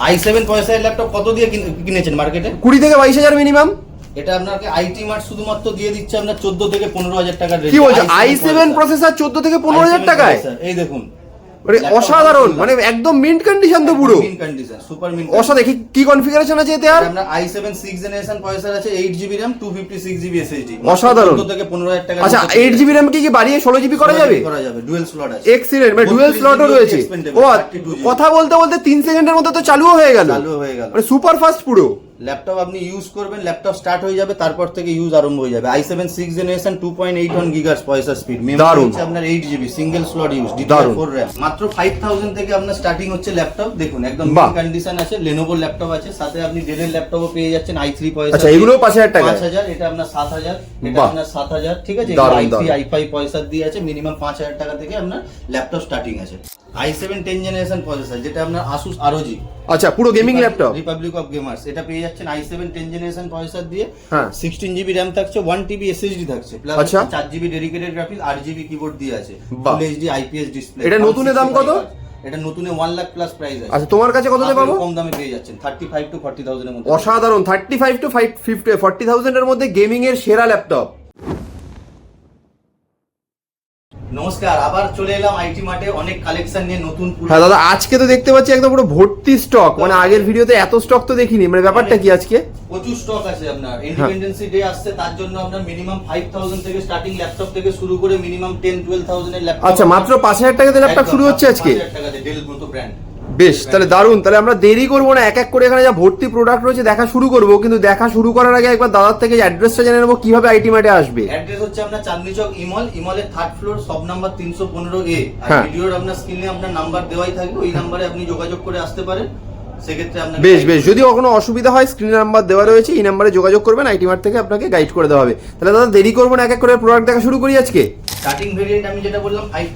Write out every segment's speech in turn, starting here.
I seven পয়সার laptop কত দিয়ে কিনেছেন মার্কেটে কুড়ি থেকে বাইশ হাজার মিনিমাম এটা আপনাকে আইটি মার্ট শুধুমাত্র দিয়ে দিচ্ছে আপনার চোদ্দ থেকে পনেরো হাজার টাকার কি বলছো? আই সেভেন প্রসেসর চোদ্দ থেকে পনেরো হাজার টাকায়? এই দেখুন মানে অসাধারণ মানে একদম মিন্ট কন্ডিশন তো পুরো। মিন কন্ডিশন সুপার মিন অসাধারণ কি কি কনফিগারেশন আছে এতে আর? আমরা i7 6 জেনারেশন প্রসেসর আছে 8 জিবি RAM 256 জিবি SSD অসাধারণ। 14 থেকে 15000 টাকা আচ্ছা এইট জিবি র্যাম কি কি বাড়িয়ে ষোলো জিবি করা যাবে? করা যাবে ডুয়াল স্লট আছে। এক্সিলেন্ট মানে ডুয়েল 32 স্লটও রয়েছে। ও কথা বলতে বলতে তিন সেকেন্ডের মধ্যে তো চালুও হয়ে গেল। চালু হয়ে গেল। মানে সুপার ফাস্ট পুরো। ল্যাপটপ আপনি ইউজ করবেন ল্যাপটপ স্টার্ট হয়ে যাবে তারপর থেকে ইউজ আরম্ভ হয়ে যাবে i7 6 generation 2.81 gigahertz processor speed memory. হচ্ছে আপনার 8 GB single slot use. DDR4 RAM মাত্র 5000 থেকে আপনার স্টার্টিং হচ্ছে ল্যাপটপ দেখুন একদম। কন্ডিশন আছে Lenovo ল্যাপটপ আছে সাথে আপনি এর ল্যাপটপও পেয়ে যাচ্ছেন i3 প্রসেসর আচ্ছা, এগুলোও 5000 টাকায়? 5000 এটা আপনার 7000 এটা আপনার সাত হাজার ঠিক আছে আই i3 দারুণ। i5 প্রসেসর দিয়ে আছে মিনিমাম 5000 টাকা থেকে আপনার ল্যাপটপ স্টার্টিং আছে i7 10 জেনারেশন প্রসেসর যেটা আপনার Asus ROG আচ্ছা পুরো gaming laptop Republic of Gamers এটা পেয়ে যাচ্ছেন i7 10 জেনারেশন প্রসেসর দিয়ে। 16 জিবি RAM থাকছে 1 টিবি SSD থাকছে প্লাস আচ্ছা। 4 GB dedicated graphics 8 GB keyboard দিয়ে আছে। ফুল এইচডি আইপিএস ডিসপ্লে এটা নতুনের দাম কত? এটা নতুনে 1 লাখ প্লাস প্রাইস আছে। আচ্ছা তোমার কাছে কততে পাবো? কম দামে পেয়ে যাচ্ছেন 35 টু 40000 এর মধ্যে। অসাধারণ thirty five two five fifty forty থাউজেন্ডের মধ্যে গেমিং এর সেরা ল্যাপটপ নমস্কার আবার চলে এলাম আইটি মার্টে অনেক কালেকশন নিয়ে নতুন হ্যাঁ দাদা আজকে তো দেখতে পাচ্ছি একদম পুরো ভর্তি স্টক মানে আগের ভিডিওতে এত স্টক তো দেখিনি মানে ব্যাপারটা কি আজকে? প্রচুর স্টক আছে আপনার হ্যাঁ। ইন্ডিপেন্ডেন্সি ডে আসছে তার জন্য আপনার মিনিমাম 5000 থেকে স্টার্টিং ল্যাপটপ থেকে শুরু করে মিনিমাম 10 12000 এর ল্যাপটপ আচ্ছা মাত্র পাঁচ হাজার দিয়ে ল্যাপটপ শুরু হচ্ছে আজকে? ডেল মতো ব্র্যান্ড বেশ তাহলে দারুণ তাহলে আমরা দেরি করব না এক এক করে এখানে যা ভর্তি প্রোডাক্ট রয়েছে দেখা শুরু করব কিন্তু দেখা শুরু করার আগে একবার দাদার থেকে অ্যাড্রেসটা জেনে নেব কীভাবে আইটি মার্টে আসবে। অ্যাড্রেস হচ্ছে আপনার চাঁদনি চক ইমল ইমলের থার্ড ফ্লোর সব নাম্বার তিনশো পনেরো এ আর হ্যাঁ। ভিডিওর আপনার স্ক্রিনে আপনার নাম্বার দেওয়াই থাকবে ওই নাম্বারে আপনি যোগাযোগ করে আসতে পারেন। বেশ বেশ যদি কোনো অসুবিধা হয় স্ক্রিন নাম্বার দেওয়া রয়েছে এই নাম্বারে যোগাযোগ করবেন আইটি মার্ট থেকে আপনাকে গাইড করে দেওয়া হবে। তাহলে দাদা দেরি করব না এক এক করে প্রোডাক্ট দেখা শুরু করি আজকে? স্টার্টিং ভেরিয়েন্ট আমি যেটা বললাম ফাইভ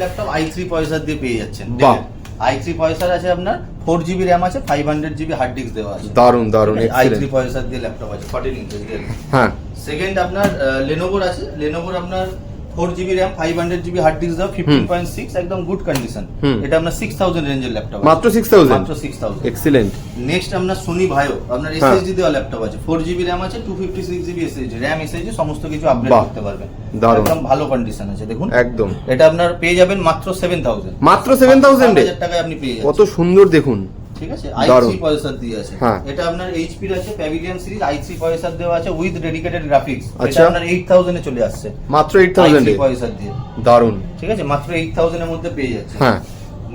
ল্যাপটপ আই থ্রি পয়সা দিয়ে পেয়ে যাচ্ছেন। বাহ। আই থ্রি পয়সার আছে আপনার ফোর জিবি র্যাম আছে five hundred GB hard disk দেওয়া আছে। দারুণ দারুণ আই থ্রি পয়সার দিয়ে ল্যাপটপ আছে ফর্টিন ইঞ্চেস হ্যাঁ। সেকেন্ড আপনার লেনোভোর আছে লেনোভোর আপনার four GB RAM five hundred GB hard disk দেওয়া ফিফটিন পয়েন্ট সিক্স একদম গুড কন্ডিশন এটা আপনার সিক্স থাউজেন্ড রেঞ্জের ল্যাপটপ মাত্র 6000? মাত্র সিক্স থাউজেন্ড এক্সিলেন্ট নেক্সট আপনার সোনি ভাইও আপনার হ্যাঁ। এসএসডি দেওয়া ল্যাপটপ আছে। ফোর জিবি র্যাম আছে two fifty six GB SSD RAM SSD সমস্ত কিছু আপডেট করতে পারবেন। একদম ভালো কন্ডিশন আছে দেখুন। একদম। এটা আপনার পেয়ে যাবেন মাত্র সেভেন থাউজেন্ড মাত্র 7000 এ? টাকায় আপনি পেয়ে যাবেন কত সুন্দর দেখুন। ঠিক আছে? আই। থ্রি প্রসেসর দিয়ে আছে। হ্যাঁ। এটা আপনার এইচপির আছে Pavilion series I three processor দেওয়া আছে উইথ ডেডিকেটেড গ্রাফিক্স এটা আচ্ছা। আপনার এইট থাউজেন্ডে চলে আসছে। মাত্র এইট থাউজেন্ড প্রসেসর দিয়ে। দারুণ ঠিক আছে? মাত্র এইট থাউজেন্ডের মধ্যে পেয়ে যাচ্ছে। হ্যাঁ।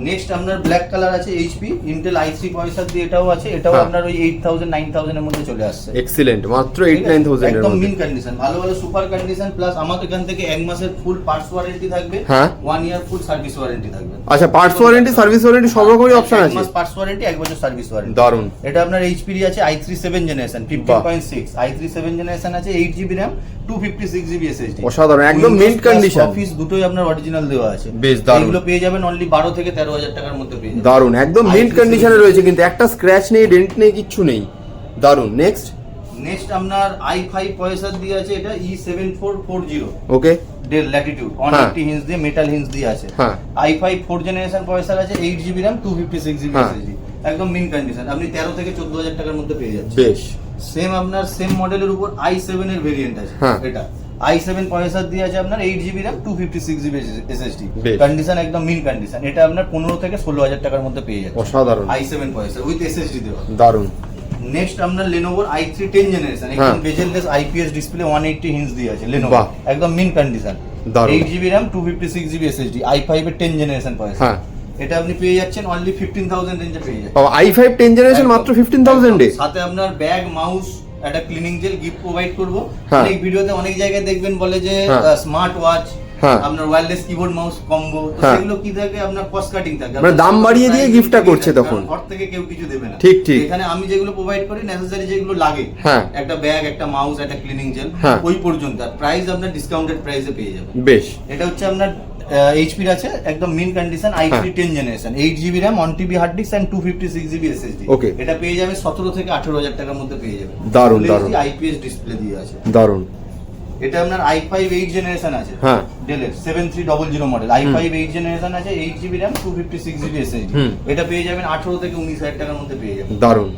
নেক্সট আপনার ব্ল্যাক কালার আছে HP Intel I three processor দিয়ে এটাও আছে এটাও হ্যাঁ। আপনার ওই এইট থাউজেন্ড নাইন থাউজেন্ডের মধ্যে চলে আসছে। এক্সিলেন্ট মাত্র এইট নাইন থাউজেন্ড একদম মিন কন্ডিশন ভালো ভালো সুপার কন্ডিশন প্লাস আমাদের এখান থেকে এক মাসের ফুল পার্টস ওয়ারেন্টি থাকবে হ্যাঁ। One year full service warranty থাকবে। আচ্ছা পার্টস ওয়ারেন্টি সার্ভিস ওয়ারেন্টি সব রকমই অপশন এক আছে? মাস পার্টস ওয়ারেন্টি এক বছর সার্ভিস ওয়ারেন্টি দারুণ এটা আপনার এইচপি আছে I three seven generation fifteen point six I three seven generation আছে eight GB RAM two fifty six GB SSD অসাধারণ, একদম mint condition। অফিস দুটোই আপনার অরিজিনাল দেওয়া আছে। বেশ দারুণ। এগুলো পেয়ে যাবেন অনলি বারো থেকে তেরো হাজার টাকার মধ্যে পেয়ে যাবেন দারুণ একদম মিন্ট কন্ডিশনে রয়েছে কিন্তু একটা স্ক্র্যাচ নেই ডেন্ট নেই কিচ্ছু নেই। দারুণ নেক্সট নেক্সট আপনার আই ফাইভ পয়সার দিয়ে আছে এটা E seven four four zero okay Dell Latitude on. Eighty hinges দিয়ে মেটাল হিন্স দিয়ে আছে। হ্যাঁ। I five four generation processor আছে eight GB RAM two fifty six GB. SSD একদম মিন কন্ডিশন আপনি তেরো থেকে চোদ্দ হাজার টাকার মধ্যে পেয়ে যাচ্ছেন। বেশ। সেম আপনার সেম মডেলের উপর আই সেভেন এর ভেরিয়েন্ট আছে হ্যাঁ। এটা। আই সেভেন পয়সার দিয়ে আছে আপনার eight GB RAM two fifty six GB SSD condition একদম মিন কন্ডিশন এটা আপনার পনেরো থেকে ষোলো হাজার টাকার মধ্যে পেয়ে যাচ্ছে। অসাধারণ। I seven processor with SSD দেওয়া। দারুণ নেক্সট আপনার লেনোভোর আই থ্রি টেন জেনারেশন। একদম bezelless IPS display one eighty hinges দিয়ে আছে লেনোভো একদম mint condition eight GB RAM two fifty six GB SSD I five এর টেন জেনারেশন হ্যাঁ। এটা আপনি পেয়ে যাচ্ছেন অনলি ফিফটিন থাউজেন্ড রেঞ্জে পেয়ে যাচ্ছেন। আই ফাইভ টেন জেনারেশন মাত্র ফিফটিন থাউজেন্ডে। সাথে আপনার ব্যাগ মাউস একটা ক্লিনিং জেল গিফট প্রোভাইড করব হ্যাঁ। অনেক ভিডিওতে অনেক জায়গায় দেখবেন বলে যে হ্যাঁ। স্মার্ট ওয়াচ হ্যাঁ। আপনার ওয়্যারলেস কিবোর্ড মাউস কম্বো হ্যাঁ। সেগুলো কি থাকে আপনার কস্ট কাটিং থাকে মানে দাম বাড়িয়ে দিয়ে করছে তখন। ঘর থেকে কেউ কিছু দেবে না ঠিক, ঠিক। এখানে আমি যেগুলো প্রোভাইড করি নেসেসারি যেগুলো লাগে হ্যাঁ। একটা ব্যাগ একটা মাউস একটা ক্লিনিং জেল হ্যাঁ। ওই পর্যন্ত প্রাইস আপনার ডিসকাউন্টেড প্রাইসে পেয়ে যাবেন বেশ এটা হচ্ছে আপনার এইচপির আছে একদম mint condition I three ten generation eight GB RAM one TB hard disk and two fifty six GB SSD Okay. এটা পেয়ে যাবে সতেরো থেকে আঠেরো হাজার টাকার মধ্যে পেয়ে যাবে। দারুণ, দারুণ। আইপিএস ডিসপ্লে দিয়ে আছে। দারুণ এটা আপনার আই ফাইভ এইট জেনারেশন আছে। হ্যাঁ। ডেলের seven three double zero model I five eight generation আছে eight GB RAM two fifty six GB SSD এটা পেয়ে যাবেন আঠারো থেকে উনিশ হাজার টাকার মধ্যে পেয়ে যাবেন। দারুণ।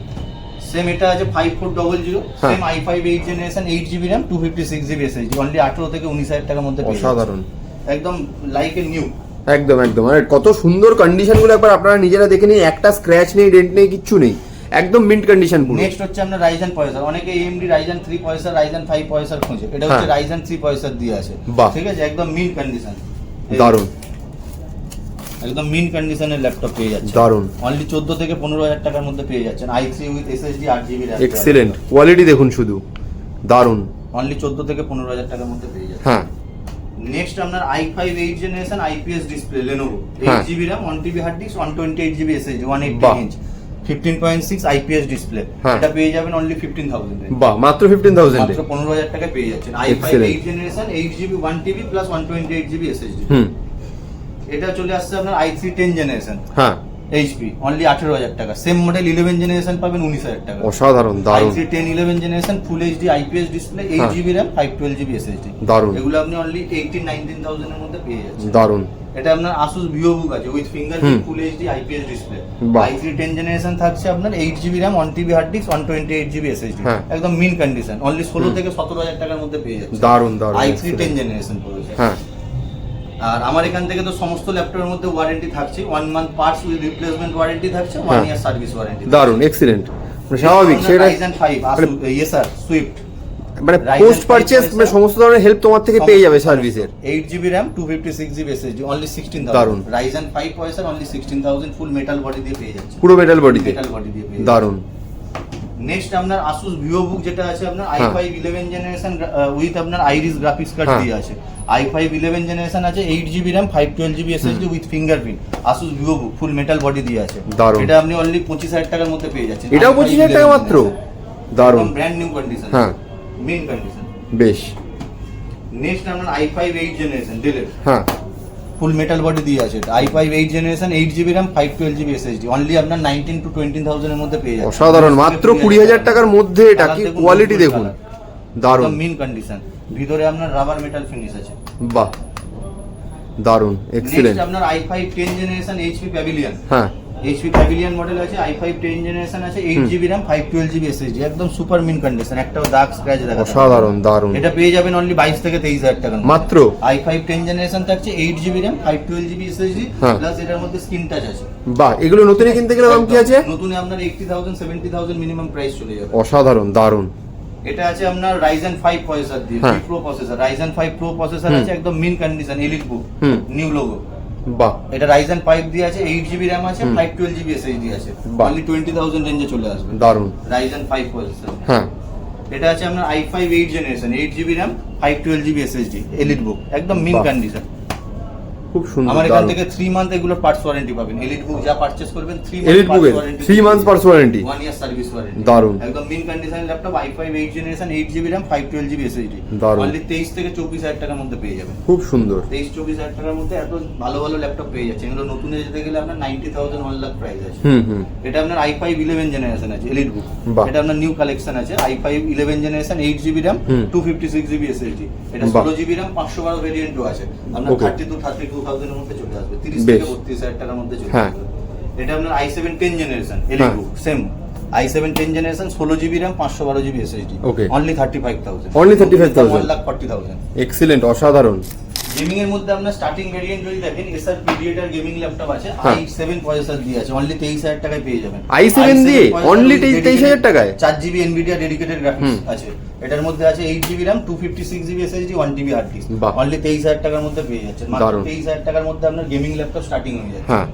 সেম এটা আছে five four double zero. Same I five eight generation eight GB RAM two fifty six GB SSD only আঠারো থেকে উনিশ হাজার টাকার মধ্যে। অসাধারণ। একদম লাইক এ নিউ একদম একদম। আর কত সুন্দর কন্ডিশনগুলো একবার আপনারা নিজেরা দেখে নিন একটা স্ক্র্যাচ নেই ডেন্ট নেই কিচ্ছু নেই। একদম মিন্ট কন্ডিশন পুরো। নেক্সট হচ্ছে আপনার রাইজেন পয়সার অনেকে AMD Ryzen three processor Ryzen five processor খোঁজে। এটা হচ্ছে। রাইজেন থ্রি পয়সার দিয়ে আছে। ঠিক আছে? একদম মিন কন্ডিশন দারুণ। একদম মিন কন্ডিশনের ল্যাপটপ পেয়ে যাচ্ছে। দারুণ। অনলি চোদ্দ থেকে পনেরো হাজার টাকার মধ্যে পেয়ে যাচ্ছেন। আই থ্রি উইথ এসএসডি আট জিবি এক্সিলেন্ট কোয়ালিটি দেখুন শুধু। দারুণ। অনলি চোদ্দ থেকে পনেরো হাজার টাকার মধ্যে পেয়ে যাচ্ছে হ্যাঁ। নেক্সট আপনার I five eight generation IPS display Lenovo eight. GB RAM one TB hard disk one twenty eight GB SSD one eight. Inch fifteen point six IPS display. এটা পেয়ে যাবেন অনলি ফিফটিন থাউজেন্ড বাহ মাত্র fifteen thousand মাত্র পনেরো হাজার টাকায় পেয়ে যাচ্ছেন। I five eight generation eight GB one TB plus one twenty eight GB SSD এটা চলে আসছে আপনার আই থ্রি টেন জেনারেশন হ্যাঁ। এইচপি অনলি আঠেরো হাজার টাকা। সেম মডেল ইলেভেন জেনারেশন পাবেন উনিশ হাজার টাকা। অসাধারণ দারুণ। Three ten eleven generation full HD IPS display eight. GB RAM five twelve GB SSD দারুণ। এগুলো আপনি অনলি এইটিন নাইনটিন থাউজেন্ডের মধ্যে পেয়ে যাচ্ছেন। দারুণ। এটা আপনার আসুস ভিও বুক আছে with finger hmm. Full HD IPS display. I three ten generation থাকছে আপনার eight GB RAM one TB hard disk one twenty eight GB SSD. একদম মিন কন্ডিশন অনলি ষোলো থেকে সতেরো হাজার টাকার মধ্যে পেয়ে যাচ্ছে দারুণ দারুণ আই থ্রি টেন জেনারেশন পড়েছে। হ্যাঁ। আর আমার এখান থেকে তো সমস্ত ল্যাপটপের মধ্যে ওয়ারেন্টি থাকছে। One month parts with replacement warranty থাকছে ওয়ান। ইয়ার সার্ভিস ওয়ারেন্টি দারুণ এক্সিলেন্ট স্বাভাবিক সেটা রাইজেন ফাইভ ইয়ে স্যার সুইফট মানে পোস্ট পারচেস processor। মানে সমস্ত ধরনের হেল্প তোমার থেকে পেয়ে যাবে সার্ভিসের eight GB RAM two fifty six GB SSD only sixteen দারুণ। Thousand Ryzen five processor only sixteen thousand full metal body দিয়ে পেয়ে যাচ্ছে। পুরো মেটাল বডিতে মেটাল বডি দিয়ে পেয়ে দারুণ। নেক্সট আপনার আসুস ভিভো বুক যেটা আছে আপনার I. Five eleven generation with আপনার আইরিস গ্রাফিক্স কার্ড। দিয়ে আছে। আই ফাইভ ইলেভেন জেনারেশন আছে eight GB RAM five twelve GB SSD with fingerprint Asus VivoBook full metal body দিয়ে আছে। এটা আপনি অনলি পঁচিশ হাজার টাকার মধ্যে পেয়ে যাচ্ছেন। এটাও পঁচিশ হাজার টাকা মাত্র? দারুণ। ব্র্যান্ড নিউ কন্ডিশন হ্যাঁ। মেন কন্ডিশন বেশ। নেক্সট আপনার আই ফাইভ এইট জেনারেশন ডেলের হ্যাঁ। ফুল মেটাল বডি দিয়ে আছে I five eight generation eight GB RAM five twelve GB SSD only আপনার নাইনটিন টু টোয়েন্টি থাউজেন্ডের মধ্যে পেয়ে যাবেন। অসাধারণ। মাত্র কুড়ি হাজার টাকার মধ্যে এটা কি কোয়ালিটি দেখুন দারুণ। মিন কন্ডিশন ভিতরে আপনার রাবার মেটাল ফিনিশ আছে। বাহ। দারুণ। এক্সিলেন্ট আপনার I five ten generation HP Pavilion হ্যাঁ। এইচপি প্যাভিলিয়ন মডেল আছে আই ফাইভ টেন জেনারেশন আছে eight GB RAM five twelve GB SSD একদম সুপার মিন কন্ডিশন একটাও দাগ স্ক্র্যাচ দেখা। অসাধারণ দারুণ। এটা পেয়ে যাবেন অনলি বাইশ থেকে তেইশ হাজার টাকা মাত্র? আই ফাইভ টেন জেনারেশন থাকছে eight GB RAM five twelve GB SSD. Plus এটার মধ্যে স্ক্রিন টাচ আছে। বাহ এগুলো নতুন কিনতে গেলে দাম কি আছে? নতুন আপনার eighty thousand seventy thousand minimum price চলে যাবে। অসাধারণ দারুণ। এটা আছে আপনার রাইজেন ফাইভ প্রসেসর দিয়ে। Pro processor Ryzen five pro processor আছে একদম mint condition EliteBook new logo বাহ। এটা রাইজেন ফাইভ দিয়ে আছে এইট জিবি র্যাম আছে ফাইভ টুয়েলভ জিবি এসএসডি আছে। অনলি টোয়েন্টি থাউজেন্ড রেঞ্জে চলে আসবে। দারুণ রাইজেন ফাইভ প্রসেসর হ্যাঁ। এটা আছে আপনার I five eight generation eight GB RAM five twelve GB SSD EliteBook একদম মিন। কন্ডিশন খুব সুন্দর আমার এখান থেকে থ্রি মান্থ এগুলো পার্টস ওয়ারেন্টি পাবেন। এলিট বুক যা পারচেজ করবেন থ্রি এলিট বুকের three months parts warranty one year service warranty দারুণ। একদম mint condition laptop I five eight generation eight GB RAM five twelve GB SSD দারুণ। অনলি তেইশ থেকে চব্বিশ হাজার টাকার মধ্যে পেয়ে যাবেন। খুব সুন্দর। তেইশ চব্বিশ হাজার টাকার মধ্যে এত ভালো ভালো ল্যাপটপ পেয়ে যাচ্ছে এগুলো নতুন যেতে গেলে আপনার ninety thousand one lakh price আছে। Hmm hmm. এটা আপনার আই ফাইভ ইলেভেন জেনারেশন আছে এলিট বুক এটা আপনার নিউ কালেকশন আছে I five eleven generation eight GB fifty six GB SSD এটা বাহ। ষোলো জিবি র্যাম পাঁচশো বারো ভেরিয়েন্টও আছে। আপনার Okay. Thirty two thirty two থাউজেন্ডের মধ্যে চলে আসবে তিরিশ থেকে বত্রিশ হাজার টাকার মধ্যে চলে হ্যাঁ। আসবে। এটা আপনার I seven ten generation Elite two same I seven ten generation ষোলো জিবি র্যাম পাঁচশো বারো GB SSD Okay. Only thirty five thousand Only 35,000 one lakh forty thousand excellent অসাধারণ। গেমিং এর মধ্যে আপনার স্টার্টিং ভেরিয়েন্ট যদি দেখেন এসআর পিডিএটার গেমিং ল্যাপটপ আছে হ্যাঁ। আই সেভেন প্রসেসর দিয়ে আছে অনলি তেইশ হাজার টাকায় পেয়ে যাবেন i7 দিয়ে? Only 23,000 টাকায়? চার জিবি এনভিডিয়া ডেডিকেটেড গ্রাফিক্স। আছে এটার মধ্যে আছে eight GB RAM two fifty six GB SSD one TB hard disk. Only তেইশ হাজার টাকার মধ্যে পেয়ে যাচ্ছেন মাত্র। তেইশ হাজার টাকার মধ্যে আপনার গেমিং ল্যাপটপ স্টার্টিং হয়ে যাচ্ছে হ্যাঁ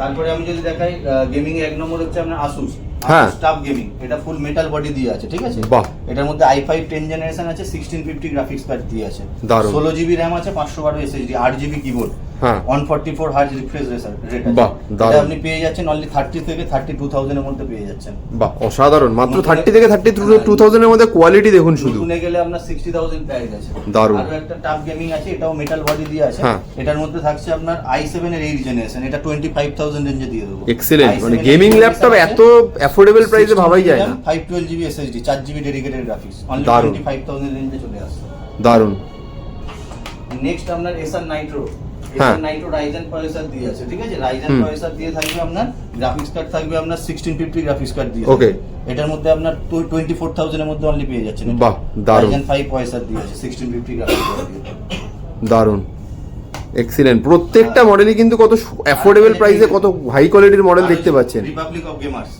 তারপরে আমি যদি দেখাই গেমিং এক নম্বর হচ্ছে আপনার আসুস হ্যাঁ। স্টাফ গেমিং এটা ফুল মেটাল বডি দিয়ে আছে ঠিক আছে বাহ। এটার মধ্যে আই ফাইভ টেন জেনারেশন আছে সিক্সটিন ফিফটি গ্রাফিক্স কার্ড দিয়ে আছে দারুণ। ষোলো জিবি র্যাম আছে পাঁচশো বারো এসএসডি আট জিবি কিবোর্ড হ্যাঁ। One forty four hertz refresh rate বাহ, দারুণ। আপনি পেয়ে যাচ্ছেন অনলি থার্টি থেকে থার্টি টু থাউজেন্ডের মধ্যে পেয়ে যাচ্ছেন। বাহ অসাধারণ। মাত্র নতুন- থার্টি থেকে থার্টি টু থাউজেন্ডের মধ্যে কোয়ালিটি দেখুন শুধু। গেলে আপনার সিক্সটি থাউজেন্ড প্রাইস আছে। দারুণ। আরও একটা টাফ গেমিং আছে এটাও মেটাল বডি দিয়ে আছে। হ্যাঁ। এটার মধ্যে থাকছে আপনার আই সেভেন এর এইট জেনারেশন এটা টোয়েন্টি ফাইভ থাউজেন্ড রেঞ্জে দিয়ে দেবো। এক্সিলেন্ট মানে গেমিং ল্যাপটপ এত অ্যাফোর্ডেবল প্রাইসে ভাবাই যায় না। ফাইভ টুয়েলভ জিবি এসএসডি চার জিবি ডেডিকেটেড গ্রাফিক্স অনলি দারুণ। টোয়েন্টি ফাইভ থাউজেন্ড রেঞ্জে চলে আসছে। দারুণ নেক্সট আপনার এসআর নাইট্রো হ্যাঁ। নাইট্রো রাইজেন প্রসেসর দিয়ে আছে ঠিক আছে? রাইজেন প্রসেসর দিয়ে থাকবে আপনার গ্রাফিক্স কার্ড থাকবে আপনার সিক্সটিন ফিফটি গ্রাফিক্স কার্ড দিয়ে Okay. এটার মধ্যে আপনার টোয়েন্টি ফোর মধ্যে অনলি পেয়ে যাচ্ছেন। বাহ, দারুণ। রাইজেন ফাইভ প্রসেসর দিয়ে আছে সিক্সটিন ফিফটি গ্রাফিক্স কার্ড দিয়ে দারুণ এক্সিলেন্ট প্রত্যেকটা মডেলই কিন্তু কত অ্যাফোর্ডেবল প্রাইসে কত হাই কোয়ালিটির মডেল দেখতে পাচ্ছেন। রিপাবলিক অফ গেমার্স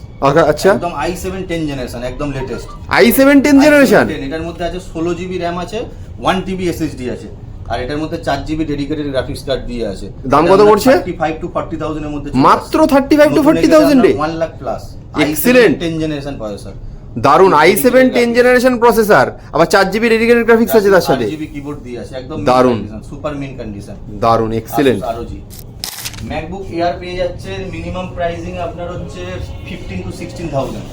আচ্ছা, একদম আই সেভেন টেন জেনারেশন একদম latest i seven ten generation এটার মধ্যে আছে ষোলো জিবি র্যাম আছে ওয়ান টিবি এসএসডি আছে। আর এটার মধ্যে চার জিবি ডেডিকেটেড গ্রাফিক্স কার্ড দিয়ে আছে। দাম কত পড়ছে? ফাইভ টু ফর্টি থাউজেন্ডের মধ্যে মাত্র 35 to 40,000 A? One lakh plus Excellent. Ten generation processor দারুণ i seven ten generation processor আবার চার জিবি ডেডিকেটেড গ্রাফিক্স আছে তার সাথে। জিবি কিবোর্ড দিয়ে আছে একদম দারুণ। সুপার মিন কন্ডিশন দারুণ এক্সিলেন্ট আরওজি ম্যাকবুক এয়ার পেয়ে যাচ্ছে মিনিমাম প্রাইসিং আপনার হচ্ছে fifteen to sixteen thousand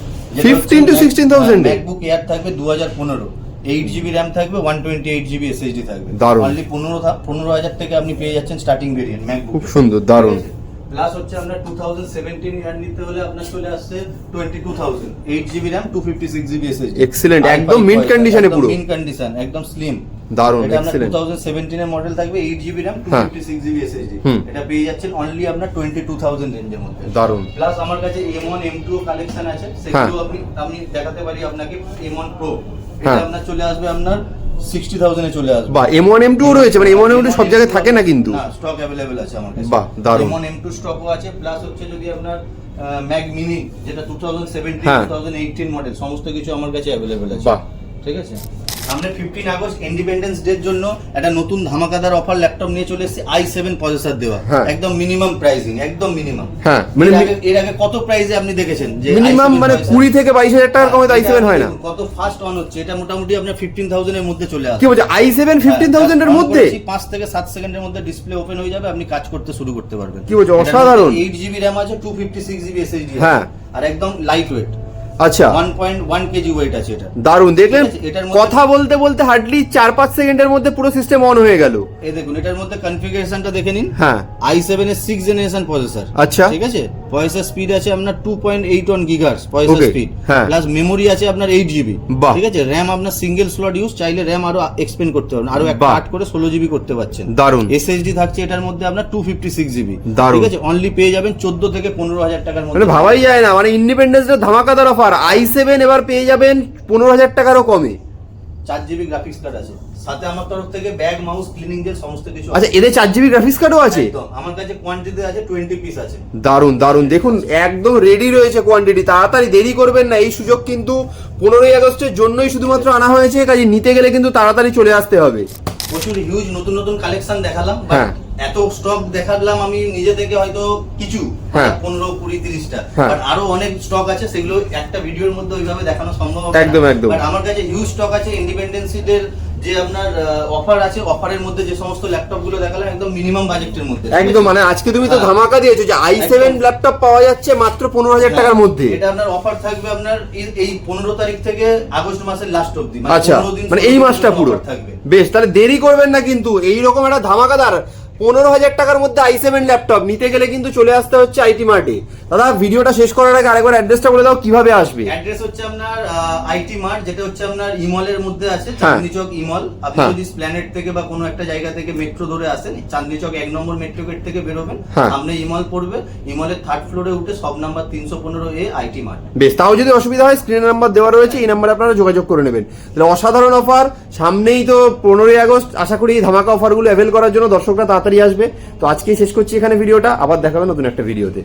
15 to 16,000 এ? ম্যাকবুক এয়ার থাকবে দু হাজার পনেরো। এইট জিবি র্যাম থাকবে one twenty eight GB SSD থাকবে দারুণ। অনলি পনেরো পনেরো হাজার থেকে আপনি পেয়ে যাচ্ছেন স্টার্টিং ভেরিয়েন্ট ম্যাকবুক খুব সুন্দর, দারুণ। প্লাস হচ্ছে আপনার টু থাউজেন্ড সেভেন্টিন ইয়ার নিতে হলে আপনার চলে আসছে twenty two thousand eight GB RAM two fifty six GB SSD Excellent, একদম condition এ পুরো। মিন কন্ডিশন একদম স্লিম আপনার excellent। 2017 এর মডেল থাকবে 8 জিবি RAM হ্যাঁ। 256 জিবি SSD। এটা পেয়ে যাচ্ছেন অনলি আপনার 22000 রেঞ্জের মধ্যে দারুণ প্লাস আমার কাছে M1 M2 কালেকশন আছে সেগুলো আপনি আমি দেখাতে পারি আপনাকে M1 Pro এটা হ্যাঁ। আপনার চলে আসবে আপনার এম ওয়ান এম রয়েছে মানে এম ওয়ান এম টু সব জায়গায় থাকে না কিন্তু? স্টক অ্যাভেলেবেল আছে আমার কাছে। এম ওয়ান এম টু আছে প্লাস হচ্ছে যদি আপনার ম্যাগ যেটা two thousand seventeen two thousand eighteen model সমস্ত কিছু আমার কাছে অ্যাভেলেবেল আছে। ঠিক আছে? সামনে ফিফটিন আগস্ট ইন্ডিপেন্ডেন্স ডে জন্য একটা নতুন ধামাকাদার অফার ল্যাপটপ নিয়ে চলে এসেছে আই সেভেন প্রসেসর দেওয়া। হ্যাঁ। একদম মিনিমাম প্রাইসিং একদম মিনিমাম হ্যাঁ, মানে এর আগে- কত প্রাইসে আপনি দেখেছেন যে মিনিমাম মানে কুড়ি থেকে বাইশ হাজার টাকার কমে তো আই সেভেন হয় না। কত ফাস্ট অন হচ্ছে এটা মোটামুটি আপনার ফিফটিন থাউজেন্ড এর মধ্যে চলে আসে কি বলছে আই সেভেন ফিফটিন থাউজেন্ডের মধ্যে? পাঁচ থেকে সাত সেকেন্ডের মধ্যে ডিসপ্লে ওপেন হয়ে যাবে আপনি কাজ করতে শুরু করতে পারবেন। কি বলছো, অসাধারণ। এইট জিবি র্যাম আছে two fifty six GB SSD হ্যাঁ। আর একদম লাইট ওয়েট আচ্ছা। One point one KG weight আছে এটা। দারুণ দেখলেন? এটার কথা বলতে বলতে হার্ডলি চার পাঁচ সেকেন্ডের মধ্যে পুরো সিস্টেম অন হয়ে গেল। এই দেখুন এটার মধ্যে কনফিগারেশনটা দেখে নিন। হ্যাঁ। আই সেভেন এর সিক্স জেনারেশন প্রসেসর আচ্ছা। ঠিক আছে? প্রসেসর স্পিড আছে আপনার two point eight one gigahertz Okay, speed. Plus memory আছে আপনার এইট জিবি ঠিক আছে? র্যাম আপনার সিঙ্গেল স্লট ইউজ চাইলে র্যাম আরও এক্সপেন্ড করতে পারবেন। আরও একটা আট করে ষোলো জিবি করতে পারছেন। দারুণ। এসএসডি থাকছে এটার মধ্যে আপনার টু ফিফটি সিক্স জিবি। ঠিক আছে? অনলি পেয়ে যাবেন চোদ্দ থেকে পনেরো হাজার টাকার মানে মধ্যে ভাবাই যায় না। মানে ইন্ডিপেন্ডেন্স ডে ধামাকাদার অফার আই সেভেন এবার পেয়ে যাবেন পনেরো হাজার টাকারও কমে। চার জিবি গ্রাফিক্স কার্ড আছে। সাথে আমার তরফ থেকে ব্যাগ মাউস ক্লিনিং জেল সমস্ত কিছু আচ্ছা এদের চার জিবি গ্রাফিক্স কার্ডও আছে একদম। আমার কাছে কোয়ান্টিটি আছে টোয়েন্টি পিস আছে দারুণ দারুণ দেখুন একদম রেডি রয়েছে কোয়ান্টিটি তাড়াতাড়ি দেরি করবেন না এই সুযোগ কিন্তু পনেরোই আগস্টের জন্যই শুধুমাত্র আনা হয়েছে কাজে নিতে গেলে কিন্তু তাড়াতাড়ি চলে আসতে হবে প্রচুর হিউজ নতুন নতুন কালেকশন দেখালাম হ্যাঁ। এত স্টক দেখালাম আমি নিজে থেকে হয়তো কিছু হ্যাঁ। পনেরো কুড়ি তিরিশটা হ্যাঁ। বাট আরও অনেক স্টক আছে সেগুলো একটা ভিডিওর মধ্যে ওইভাবে দেখানো সম্ভব একদম, একদম। আমার কাছে হিউজ স্টক আছে ইন্ডিপেন্ডেন্স ডের যে আপনার অফার আছে অফারের মধ্যে যে সমস্ত ল্যাপটপগুলো দেখালাম একদম মিনিমাম বাজেটের মধ্যে। একদম মানে আজকে তুমি তো হ্যাঁ। ধামাকা দিয়েছ যে আই সেভেন ল্যাপটপ পাওয়া যাচ্ছে মাত্র পনেরো হাজার টাকার মধ্যে। এটা আপনার অফার থাকবে আপনার এই- পনেরো তারিখ থেকে আগস্ট মাসের লাস্ট অব্দি আচ্ছা 15 দিন মানে এই মাসটা পুরো। থাকবে। বেশ তাহলে দেরি করবেন না কিন্তু এই রকম একটা ধামাকাদার পনেরো হাজার টাকার মধ্যে আই সেভেন ল্যাপটপ নিতে গেলে কিন্তু চলে আসতে হচ্ছে আইটি মার্টে দাদা ভিডিওটা শেষ করার আগে আরেকবার অ্যাড্রেসটা বলে দাও কীভাবে আসবে অ্যাড্রেস হচ্ছে আপনার আইটি মার্ট যেটা হচ্ছে আপনার ইমলের মধ্যে আছে হ্যাঁ। চাঁদনি চক ইমল আপনি হ্যাঁ। যদি প্ল্যানেট থেকে বা কোনো একটা জায়গা থেকে মেট্রো ধরে আসেন চাঁদনি চক এক নম্বর মেট্রো গেট থেকে বেরোবেন হ্যাঁ। সামনে ইমল পড়বে ইমলের থার্ড ফ্লোরে উঠে সব নাম্বার তিনশো পনেরো এ আইটি মার্ট বেশ তাও যদি অসুবিধা হয় স্ক্রিনের নাম্বার দেওয়া রয়েছে এই নাম্বারে আপনারা যোগাযোগ করে নেবেন তাহলে অসাধারণ অফার সামনেই তো পনেরোই আগস্ট আশা করি এই ধামাকা অফারগুলো অ্যাভেল করার জন্য দর্শকরা তাড়াতাড়ি আসবে। তো আজকেই শেষ করছি এখানে ভিডিওটা আবার দেখাবে নতুন একটা ভিডিওতে।